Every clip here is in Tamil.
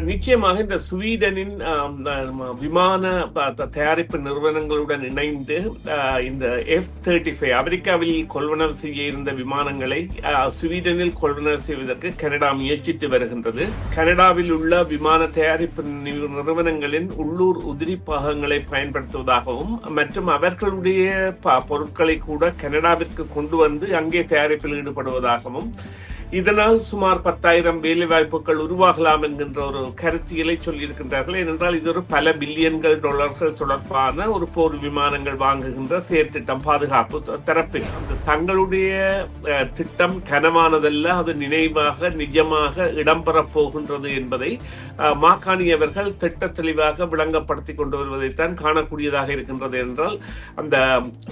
நிச்சயமாக இந்த ஸ்வீடனின் விமான தயாரிப்பு நிறுவனங்களுடன் இணைந்து இந்த எஃப் தேர்ட்டி ஃபைவ் அமெரிக்காவில் கொள்வனவு செய்ய இருந்த விமானங்களை ஸ்வீடனில் கொள்வனவு செய்வதற்கு கனடா முயற்சித்து வருகின்றது. கனடாவில் உள்ள விமான தயாரிப்பு நிறுவனங்களின் உள்ளூர் உதிரி பாகங்களை பயன்படுத்துவதாகவும் மற்றும் அவர்களுடைய ப- பொருட்களை கூட கனடாவிற்கு கொண்டு வந்து அங்கே தயாரிப்பில் ஈடுபடுவதாகவும் இதனால் சுமார் பத்தாயிரம் வேலை வாய்ப்புகள் உருவாகலாம் என்கின்ற ஒரு கருத்தியலை சொல்லியிருக்கின்றார்கள். ஏனென்றால் இது ஒரு பல பில்லியன்கள் டாலர்கள் தொடர்பான ஒரு போர் விமானங்கள் வாங்குகின்ற செயற்திட்டம் பாதுகாப்பு தரப்பில். அந்த தங்களுடைய திட்டம் கனவானதல்ல அது நினைவாக நிஜமாக இடம்பெறப் போகின்றது என்பதை அஹ், மாக்காணி அவர்கள் திட்ட தெளிவாக விளங்கப்படுத்திக் கொண்டு வருவதைத்தான் காணக்கூடியதாக இருக்கின்றது என்றால் அந்த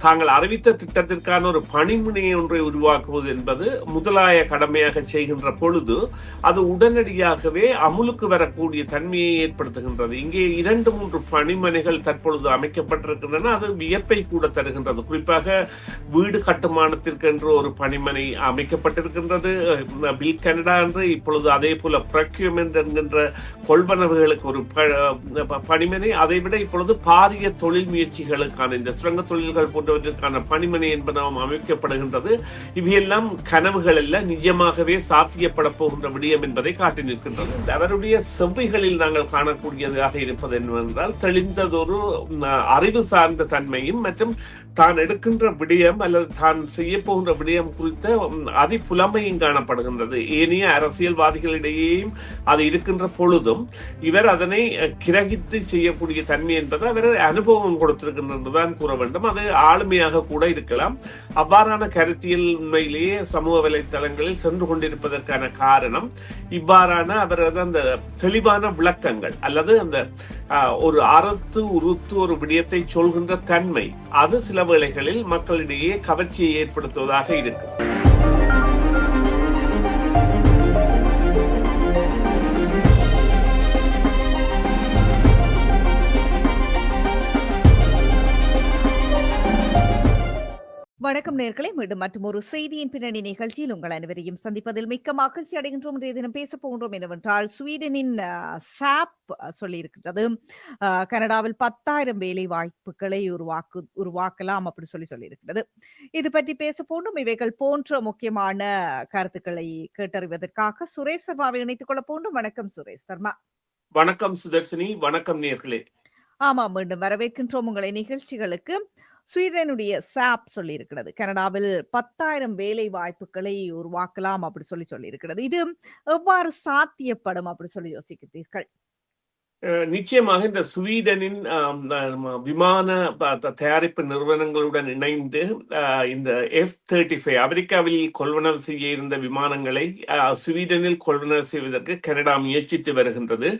தாங்கள் அறிவித்த திட்டத்திற்கான ஒரு பணிமுனையை ஒன்றை உருவாக்குவது என்பது முதலாய கடமை கடமையாக செய்கின்ற பொழுது அது உடனடியாகவே அமுலுக்கு வரக்கூடிய தன்மையை ஏற்படுத்துகின்றது. இங்கே இரண்டு மூன்று பணிமனைகள் தற்பொழுது அமைக்கப்பட்டிருக்கின்றன. அது வியப்பை கூட தருகின்றது. குறிப்பாக வீடு கட்டுமானத்திற்கு என்று ஒரு பணிமனை அமைக்கப்பட்டிருக்கின்றது. பில் கனடா என்று இப்பொழுது அதே போல பிரக்யூமெண்ட் என்கின்ற கொள்வனவுகளுக்கு ஒரு ப- பணிமனை அதை விட இப்பொழுது பாரிய தொழில் முயற்சிகளுக்கான இந்த சுரங்க தொழில்கள் போன்றவற்றிற்கான பணிமனை என்பதும் அமைக்கப்படுகின்றது. இவையெல்லாம் கனவுகள் அல்ல நிஜமாகவே சாத்தியப்பட போகின்ற விடயம் என்பதை காட்டி நிற்கின்றது. அவருடைய செவ்விகளில் நாங்கள் காணக்கூடியதாக இருப்பது என்னவென்றால் தெளிந்ததொரு அறிவு சார்ந்த தன்மையும் மற்றும் தான் எடுக்கின்ற விடயம் அல்லது தான் செய்ய போகின்ற விடயம் குறித்த ம், அதிபுலமையும் காணப்படுகின்றது. ஏனைய அரசியல்வாதிகளிடையேயும் அது இருக்கின்ற பொழுதும் இவர் அதனை கிரகித்து செய்யக்கூடிய தன்மை என்பது அவர் அனுபவம் கொடுத்திருக்கின்றதுதான் கூற வேண்டும். அது ஆளுமையாக கூட இருக்கலாம். அவ்வாறான கருத்தியல் உண்மையிலேயே சமூக வலைத்தளங்களில் சென்று கொண்டிருப்பதற்கான காரணம் இவ்வாறான அவரது அந்த தெளிவான விளக்கங்கள் அல்லது அந்த ஆஹ், ஒரு அறுத்து உறுத்து ஒரு விடயத்தை சொல்கின்ற தன்மை அது சில வேளைகளில் மக்களிடையே கவர்ச்சியை ஏற்படுத்துவதாக இருக்கு வணக்கம் நேர்களை. மீண்டும் மற்றும் ஒரு செய்தியின் பின்னணி நிகழ்ச்சியில் உங்கள் அனைவரையும் சந்திப்பதில் மிக்க மகிழ்ச்சி அடைகின்றோம். இன்றைய தினம் பேச போகின்றோம் என்னவென்றால் ஸ்வீடனின் சாப் சொல்லியிருக்கிறது கனடாவில் பத்தாயிரம் வேலை வாய்ப்புகளை உருவாக்கு உருவாக்கலாம் அப்படி சொல்லி சொல்லியிருக்கிறது இது பற்றி பேச போன்றும் இவைகள் போன்ற முக்கியமான கருத்துக்களை கேட்டறிவதற்காக சுரேஷ் சர்மாவை இணைத்துக் கொள்ள போன்றும் வணக்கம் சுரேஷ் சர்மா. வணக்கம் சுதர்சினி. வணக்கம் நேர்களே. ஆமா மீண்டும் வரவேற்கின்றோம் உங்களை நிகழ்ச்சிகளுக்கு. ஸ்வீடனுடைய சாப் சொல்லியிருக்கிறது. கனடாவில் பத்தாயிரம் வேலை வாய்ப்புகளை உருவாக்கலாம் அப்படி சொல்லி சொல்லியிருக்கிறது. இது எவ்வாறு சாத்தியப்படும் அப்படி சொல்லி யோசிக்கிறீர்கள்? நிச்சயமாக இந்த ஸ்வீடனின் விமான தயாரிப்பு நிறுவனங்களுடன் இணைந்து அஹ், இந்த எஃப் தேர்ட்டி ஃபைவ் அமெரிக்காவில் கொள்வனவு செய்ய இருந்த விமானங்களை ஸ்வீடனில் கொள்வனவு செய்வதற்கு கனடா முயற்சித்து வருகின்றது.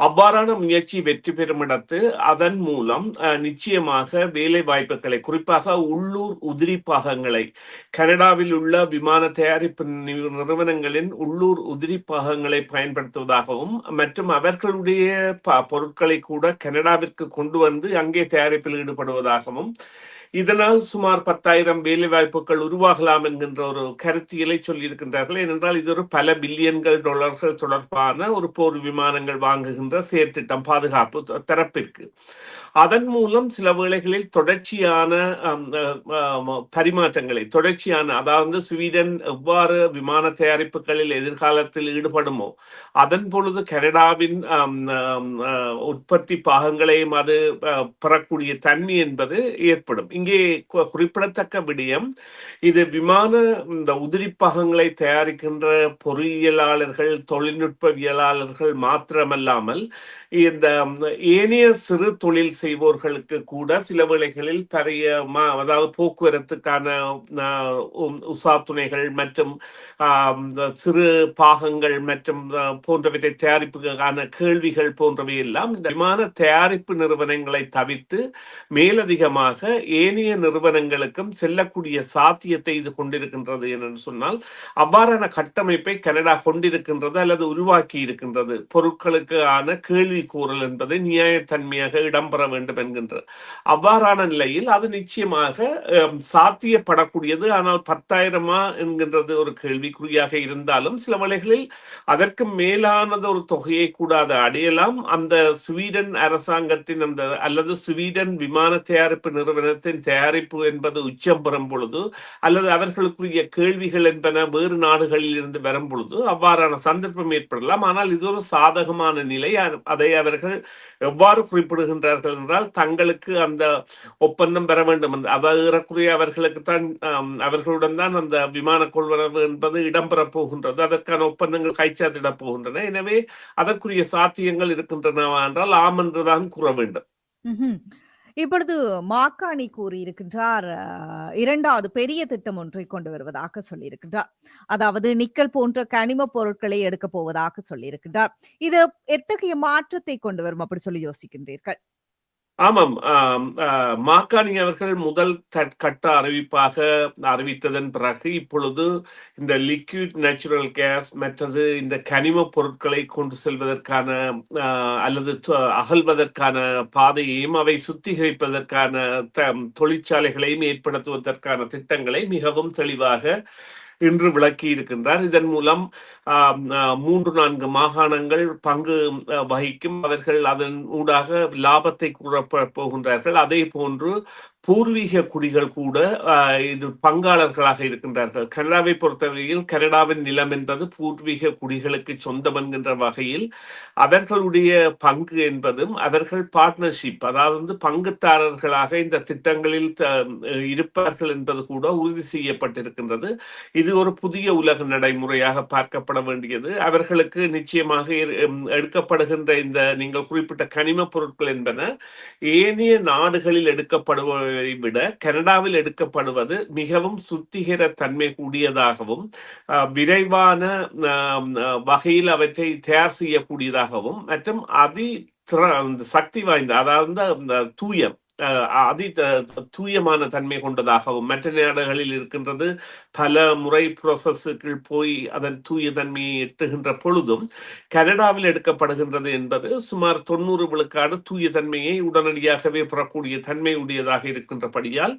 அவ்வாறான முயற்சி வெற்றி பெறும் இடத்து அதன் மூலம் அஹ், நிச்சயமாக வேலை வாய்ப்புகளை குறிப்பாக உள்ளூர் உதிரி பாகங்களை கனடாவில் உள்ள விமான தயாரிப்பு நிறுவனங்களின் உள்ளூர் உதிரி பாகங்களை பயன்படுத்துவதாகவும் மற்றும் அவர்களுடைய பொருட்களை கூட கனடாவிற்கு கொண்டு வந்து அங்கே தயாரிப்பில் ஈடுபடுவதாகவும் இதனால் சுமார் பத்தாயிரம் வேலை வாய்ப்புகள் உருவாகலாம் என்கின்ற ஒரு கருத்தியலை சொல்லியிருக்கின்றார்கள். ஏனென்றால் இது ஒரு பல பில்லியன்கள் டாலர்கள் தொடர்பான ஒரு போர் விமானங்கள் வாங்குகின்ற செயற்திட்டம் பாதுகாப்பு தரப்பிற்கு. அதன் மூலம் சில வேளைகளில் தொடர்ச்சியான பரிமாற்றங்களை தொடர்ச்சியான அதாவது ஸ்வீடன் எவ்வாறு விமான தயாரிப்புகளில் எதிர்காலத்தில் ஈடுபடுமோ அதன் பொழுது கனடாவின் உற்பத்தி பாகங்களையும் அது பெறக்கூடிய தன்மை என்பது ஏற்படும். இங்கே குறிப்பிடத்தக்க விடயம் இது விமான இந்த உதிரி பாகங்களை தயாரிக்கின்ற பொறியியலாளர்கள் தொழில்நுட்பவியலாளர்கள் மாத்திரமல்லாமல் இந்த ஏனைய சிறு தொழில் செய்வோர்களுக்கு கூட சில வேளைகளில் தரைய அதாவது போக்குவரத்துக்கான உசாத்துணைகள் உம், உசா துணைகள் மற்றும் சிறு பாகங்கள் மற்றும் போன்றவற்றை தயாரிப்புக்கான கேள்விகள் போன்றவை எல்லாம் இந்த விமான தயாரிப்பு நிறுவனங்களை தவிர்த்து மேலதிகமாக ஏனைய நிறுவனங்களுக்கும் செல்லக்கூடிய சாத்தியத்தை இது கொண்டிருக்கின்றது என்று சொன்னால் அவ்வாறான கட்டமைப்பை கனடா கொண்டிருக்கின்றது அல்லது உருவாக்கி இருக்கின்றது பொருட்களுக்கான கேள்வி கூறல் என்பது நியாயத்தன்மையாக இடம்பெற வேண்டும் என்கின்ற அவ்வாறான நிலையில் அது நிச்சயமாக சாத்தியப்படக்கூடியது. ஆனால் பத்தாயிரமா என்கின்றது ஒரு கேள்விக்குறியாக இருந்தாலும் சில வேளைகளில் அதற்கு மேலானது ஒரு தொகையை கூட அதை அடையலாம். அந்த ஸ்வீடன் அரசாங்கத்தின் அந்த அல்லது ஸ்வீடன் விமான தயாரிப்பு நிறுவனத்தின் தயாரிப்பு என்பது உச்சம் பெறும் பொழுது அல்லது அவர்களுக்குரிய கேள்விகள் என்பன வேறு நாடுகளில் இருந்து வரும் பொழுது அவ்வாறான சந்தர்ப்பம் ஏற்படலாம். ஆனால் இது ஒரு சாதகமான நிலை. அதை அவர்கள் எவ்வாறு குறிப்பிடுகின்றார்கள் என்றால் தங்களுக்கு அந்த ஒப்பந்தம் பெற வேண்டும். அந்த அவரக்குரிய அவர்களுக்கு தான் அவர்களுடன் தான் அந்த விமான கொள்வனவு என்பது இடம்பெறப் போகின்றது. அதற்கான ஒப்பந்தங்கள் கைச்சாத்திடப் போகின்றன. எனவே அதற்குரிய சாத்தியங்கள் இருக்கின்றனவா என்றால் ஆம் என்றுதான் கூற வேண்டும். இப்பொழுது மாக்காணி கூறியிருக்கின்றார் இரண்டாவது பெரிய திட்டம் ஒன்றை கொண்டு வருவதாக சொல்லியிருக்கின்றார். அதாவது நிக்கல் போன்ற கனிம பொருட்களை எடுக்க போவதாக சொல்லியிருக்கின்றார். இது எத்தகைய மாற்றத்தை கொண்டு வரும் அப்படி சொல்லி யோசிக்கின்றீர்கள்? ஆமாம் மாக்கானி மாக்காணி அவர்கள் முதல் த- கட்ட அறிவிப்பாக அறிவித்ததன் பிறகு இப்பொழுது இந்த லிக்விட் நேச்சுரல் கேஸ் மற்றது இந்த கனிம பொருட்களை கொண்டு செல்வதற்கான அல்லது அகழ்வதற்கான பாதையையும் அவை சுத்திகரிப்பதற்கான த- தொழிற்சாலைகளையும் ஏற்படுத்துவதற்கான திட்டங்களை மிகவும் தெளிவாக இன்று விளக்கி இருக்கின்றார். இதன் மூலம் மூன்று நான்கு மாகாணங்கள் பங்கு வகிக்கும். அவர்கள் அதன் ஊடாக லாபத்தை கூறப்ப போகின்றார்கள். அதே போன்று பூர்வீக குடிகள் கூட இது பங்காளர்களாக இருக்கின்றார்கள். கனடாவை பொறுத்தவரையில் கனடாவின் நிலம் என்பது பூர்வீக குடிகளுக்கு சொந்தம் என்கின்ற வகையில் அவர்களுடைய பங்கு என்பதும் அவர்கள் பார்ட்னர்ஷிப் அதாவது வந்து பங்குதாரர்களாக இந்த திட்டங்களில் த- இருப்பார்கள் என்பது கூட உறுதி செய்யப்பட்டிருக்கின்றது. இது ஒரு புதிய உலக நடைமுறையாக பார்க்கப்பட வேண்டியது. அவர்களுக்கு நிச்சயமாக எம், எடுக்கப்படுகின்ற இந்த நீங்கள் குறிப்பிட்ட கனிம பொருட்கள் என்பன ஏனைய நாடுகளில் எடுக்கப்படுவதை விட கனடாவில் எடுக்கப்படுவது மிகவும் சுத்திகர தன்மை கூடியதாகவும் விரைவான வகையில் அவற்றை தயார் செய்யக்கூடியதாகவும் மற்றும் அதி சக்தி வாய்ந்த அதாவது தூயம் அதி தூயமான தன்மை கொண்டதாகவும் மற்ற நாடுகளில் இருக்கின்றது பல முறை ப்ரோசஸுக்குள் போய் அதன் தூய தன்மையை எட்டுகின்ற பொழுதும் கனடாவில் எடுக்கப்படுகின்றது என்பது சுமார் தொண்ணூறு விழுக்காடு தூய தன்மையை உடனடியாகவே பெறக்கூடிய தன்மை உடையதாக இருக்கின்றபடியால்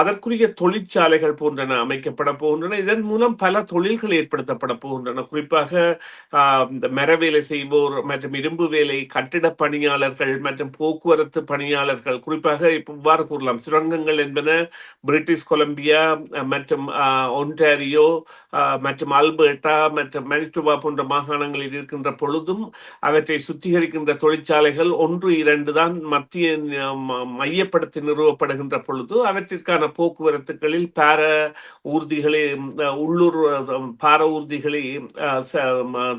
அதற்குரிய தொழிற்சாலைகள் போன்றன அமைக்கப்பட போகின்றன. இதன் மூலம் பல தொழில்கள் ஏற்படுத்தப்பட போகின்றன. குறிப்பாக இந்த மர வேலை செய்வோர் மற்றும் இரும்பு வேலை கட்டிட பணியாளர்கள் மற்றும் போக்குவரத்து பணியாளர்கள் குறிப்பாக இப்ப இவ்வாறு கூறலாம். சுரங்கங்கள் என்பன பிரிட்டிஷ் கொலம்பியா மற்றும் ஒன்டாரியோ மற்றும் அல்பர்டா மற்றும் மனிட்டுவா போன்ற மாகாணங்களில் இருக்கின்ற பொழுதும் அவற்றை சுத்திகரிக்கின்ற தொழிற்சாலைகள் ஒன்று இரண்டு தான் மத்திய மையப்படுத்தி நிறுவப்படுகின்ற பொழுது அவற்றிற்கான போக்குவரத்துகளில் பார ஊர்திகளை உள்ளூர் பார ஊர்திகளை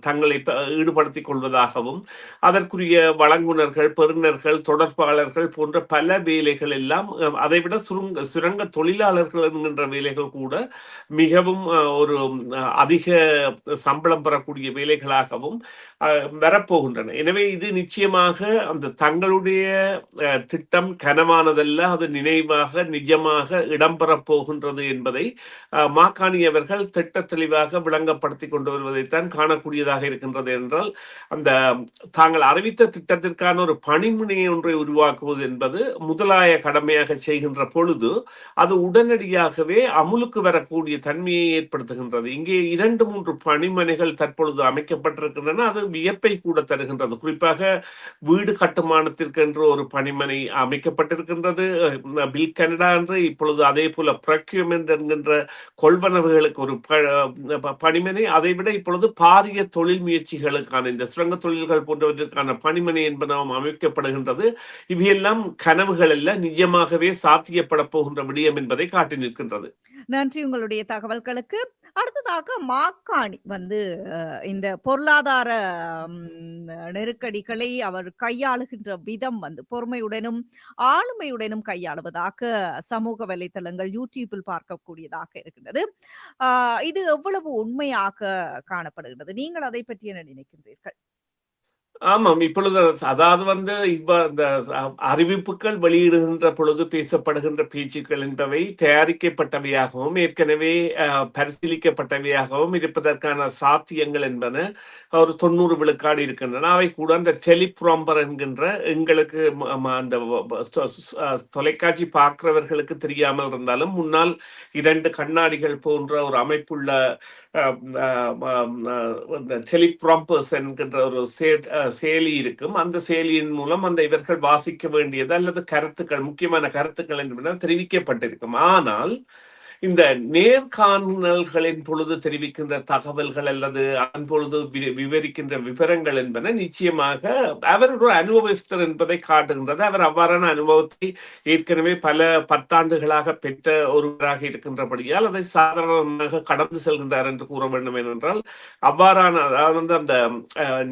தங்களை ஈடுபடுத்திக் கொள்வதாகவும் அதற்குரிய வழங்குனர்கள் பெறுநர்கள் தொடர்பாளர்கள் போன்ற பல வேலைகள் எல்லாம் அஹ், அதைவிட சுருங்க சுரங்க தொழிலாளர்கள் என்கின்ற வேலைகள் கூட மிகவும் ஒரு அதிக சம்பளம் பெறக்கூடிய வேலைகளாகவும் வரப்போகின்றன. எனவே இது நிச்சயமாக அந்த தங்களுடைய திட்டம் கனவானதல்ல அது நினைவாக நிஜமாக இடம்பெறப் போகின்றது என்பதை மாக்காணியவர்கள் திட்ட தெளிவாக விளங்கப்படுத்தி கொண்டு வருவதைத்தான் காணக்கூடியதாக இருக்கின்றது என்றால் அந்த தாங்கள் அறிவித்த திட்டத்திற்கான ஒரு பணிமுனையை ஒன்றை உருவாக்குவது என்பது முதலாய கடமையாக செய்கின்ற பொழுது அது உடனடியாகவே அமுலுக்கு வரக்கூடிய தன்மையை ஏற்படுத்துகின்றது. இங்கே இரண்டு மூன்று பணிமனைகள் தற்பொழுது அமைக்கப்பட்டிருக்கின்றன. அது வியப்பை கூட தருகின்றது. குறிப்பாக வீடு கட்டுமானத்திற்கு என்று ஒரு பணிமனை அமைக்கப்பட்டிருக்கின்றது. பில் கனடா என்று இப்பொழுது அதே போல பிரக்யூமென்ட் என்கின்ற கொள்வனவுகளுக்கு ஒரு ப- பணிமனை அதை விட இப்பொழுது பாரிய தொழில் முயற்சிகளுக்கான இந்த சுரங்க தொழில்கள் போன்றவற்றிற்கான பணிமனை என்பதும் அமைக்கப்படுகின்றது. இவையெல்லாம் கனவுகள் அல்ல நிஜமாகவே சாத்தியப்பட போகின்ற விடயம் என்பதை காட்டி நிற்கின்றது. நன்றி உங்களுடைய தகவல்களுக்கு. அடுத்ததாக மாக்காணி வந்து இந்த பொருளாதார நெருக்கடிகளை அவர் கையாளுகின்ற விதம் வந்து பொறுமையுடனும் ஆளுமையுடனும் கையாளுவதாக சமூக வலைத்தளங்கள் யூடியூப்பில் பார்க்கக்கூடியதாக இருக்கின்றது. ஆஹ், இது எவ்வளவு உண்மையாக காணப்படுகிறது நீங்கள் அதை பற்றி என்ன நினைக்கின்றீர்கள்? ஆமாம் இப்பொழுது அதாவது வந்து இவ்வ இந்த அறிவிப்புகள் வெளியிடுகின்ற பொழுது பேசப்படுகின்ற பேச்சுக்கள் என்பவை தயாரிக்கப்பட்டவையாகவும் ஏற்கனவே பரிசீலிக்கப்பட்டவையாகவும் இருப்பதற்கான சாத்தியங்கள் என்பன ஒரு தொண்ணூறு விழுக்காடு இருக்கின்றன. அவை கூட அந்த டெலிப்ராம்பர் என்கின்ற எங்களுக்கு அந்த தொலைக்காட்சி பார்க்கிறவர்களுக்கு தெரியாமல் இருந்தாலும் முன்னால் இரண்டு கண்ணாடிகள் போன்ற ஒரு அமைப்புள்ள இந்த டெலிப்ராம்பர்ஸ் என்கின்ற ஒரு சே- அஹ், செயலி இருக்கும். அந்த செயலியின் மூலம் அந்த இவர்கள் வாசிக்க வேண்டியது அல்லது கருத்துக்கள் முக்கியமான கருத்துக்கள் என்பன தெரிவிக்கப்பட்டிருக்கும். ஆனால் இந்த நேர்காணல்களின் பொழுது தெரிவிக்கின்ற தகவல்கள் அல்லது அதன் பொழுது வி- விவரிக்கின்ற விவரங்கள் என்பன நிச்சயமாக அவர் ஒரு அனுபவஸ்தர் என்பதை காட்டுகின்றது. அவர் அவ்வாறான அனுபவத்தை ஏற்கனவே பல பத்தாண்டுகளாக பெற்ற ஒருவராக இருக்கின்றபடியால் அதை சாதாரணமாக கடந்து செல்கின்றார் என்று கூற வேண்டும் ஏனென்றால் அவ்வாறான அதாவது வந்து அந்த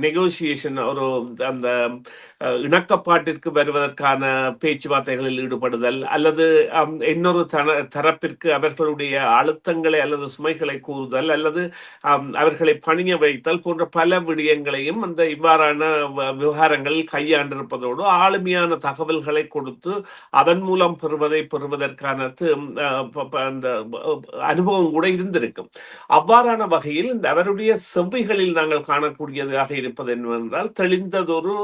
நெகோசியேஷன் ஒரு அந்த இணக்கப்பாட்டிற்கு வருவதற்கான பேச்சுவார்த்தைகளில் ஈடுபடுதல் அல்லது இன்னொரு தன தரப்பிற்கு அவர்களுடைய அழுத்தங்களை அல்லது சுமைகளை கூறுதல் அல்லது அவர்களை பணிய வைத்தல் போன்ற பல விடயங்களையும் அந்த இவ்வாறான விவகாரங்களில் கையாண்டிருப்பதோடு ஆளுமையான தகவல்களை கொடுத்து அதன் மூலம் பெறுவதை பெறுவதற்கான அந்த அனுபவம் கூட இருந்திருக்கும். அவ்வாறான வகையில் இந்த அவருடைய செவ்விகளில் நாங்கள் காணக்கூடியதாக இருப்பது என்னவென்றால் தெளிந்ததொரு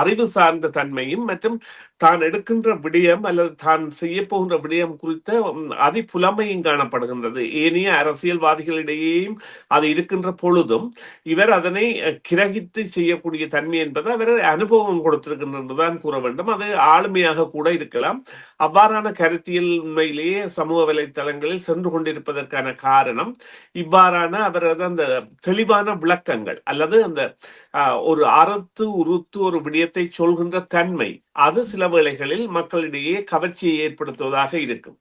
அறிவு சார்ந்த தன்மையும் மற்றும் தான் எடுக்கின்ற விடயம் அல்லது தான் செய்ய போகின்ற விடயம் குறித்த அதி அதிபுலமையும் காணப்படுகின்றது. ஏனைய அரசியல்வாதிகளிடையேயும் அது இருக்கின்ற பொழுதும் இவர் அதனை கிரகித்து செய்யக்கூடிய தன்மை என்பது அவர் அனுபவம் கொடுத்திருக்கின்றதுதான் கூற வேண்டும். அது ஆளுமையாக கூட இருக்கலாம். அவ்வாறான கருத்தியல் உண்மையிலேயே சமூக வலைத்தளங்களில் சென்று கொண்டிருப்பதற்கான காரணம் இவ்வாறான அவரது அந்த தெளிவான விளக்கங்கள் அல்லது அந்த ஆஹ், ஒரு அறுத்து உறுத்து ஒரு விடயத்தை சொல்கின்ற தன்மை அது சில வேளைகளில் மக்களிடையே கவர்ச்சியை ஏற்படுத்துவதாக இருக்கும்.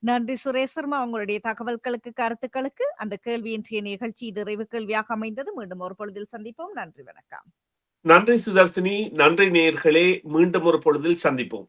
நன்றி சுரேஷ் சர்மா. உங்களுடைய தகவல்களுக்கு கருத்துக்களுக்கு அந்த கேள்வி இன்றைய நிகழ்ச்சி நிறைவு கேள்வியாக அமைந்தது. மீண்டும் ஒரு பொழுதில் சந்திப்போம். நன்றி வணக்கம். நன்றி சுதர்சினி. நன்றி நேயர்களே. மீண்டும் ஒரு பொழுதில் சந்திப்போம்.